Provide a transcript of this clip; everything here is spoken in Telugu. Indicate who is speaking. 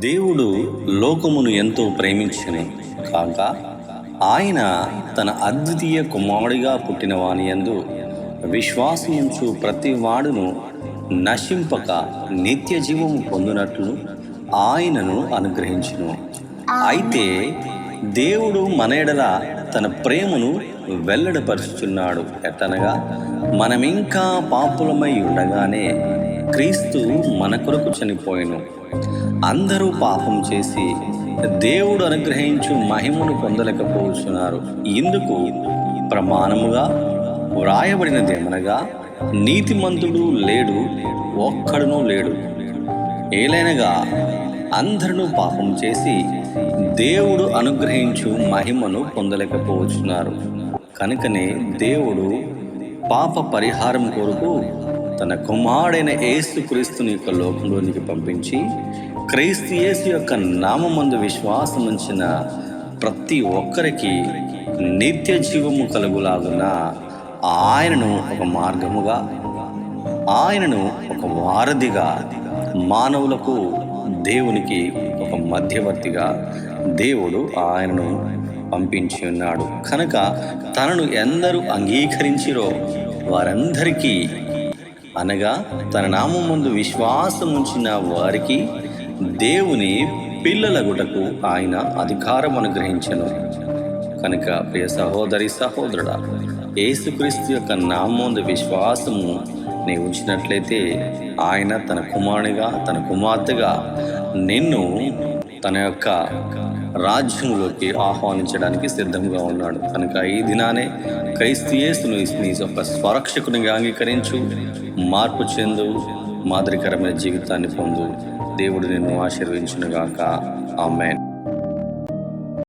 Speaker 1: దేవుడు లోకమును ఎంతో ప్రేమించను కాక ఆయన తన అద్వితీయ కుమారుడిగా పుట్టిన వాని యందు విశ్వాసముంచు ప్రతి వాడును నశింపక నిత్య జీవము పొందినట్లు ఆయనను అనుగ్రహించును. అయితే దేవుడు మన ఎడల తన ప్రేమను వెల్లడిపరుచుచున్నాడు. ఎట్టనగా మనమింకా పాపులమై ఉండగానే క్రీస్తు మన కొరకు చనిపోయిను. అందరూ పాపం చేసి దేవుడు అనుగ్రహించు మహిమను పొందలేకపోతున్నారు. ఇందుకు ప్రమాణముగా వ్రాయబడినదేమనగా నీతిమంతుడు లేడు ఒక్కడునూ లేడు. ఏలైనగా అందరూ పాపం చేసి దేవుడు అనుగ్రహించు మహిమను పొందలేకపోతున్నారు. కనుకనే దేవుడు పాప పరిహారం కొరకు తన కుమారుడైన యేసు క్రీస్తుని యొక్క లోకంలోనికి పంపించి క్రీస్తు యేసు యొక్క నామందు విశ్వాసం ఉంచిన ప్రతి ఒక్కరికి నిత్య జీవము కలుగులాగున ఆయనను ఒక మార్గముగా ఆయనను ఒక వారధిగా మానవులకు దేవునికి ఒక మధ్యవర్తిగా దేవుడు ఆయనను పంపించి ఉన్నాడు. కనుక తనను ఎందరూ అంగీకరించిరో వారందరికీ అనగా తన నామం ముందు విశ్వాసం ఉంచిన వారికి దేవుని పిల్లలగుటకు ఆయన అధికారం అనుగ్రహించను కనుక ప్రియ సహోదరి సహోదరుడా యేసుక్రీస్తు యొక్క నామందు విశ్వాసము నీవు ఉంచినట్లయితే ఆయన తన కుమారునిగా తన కుమార్తెగా నిన్ను తన యొక్క రాజ్యంలోకి ఆహ్వానించడానికి సిద్ధంగా ఉన్నాడు. కనుక ఈ దినానే క్రైస్తు నీ యొక్క స్వరక్షకునిగా అంగీకరించు మార్పు చెందు మాదిరికరమైన జీవితాన్ని పొందు. దేవుడు నిన్ను ఆశీర్వించునుగాక ఆమెన్.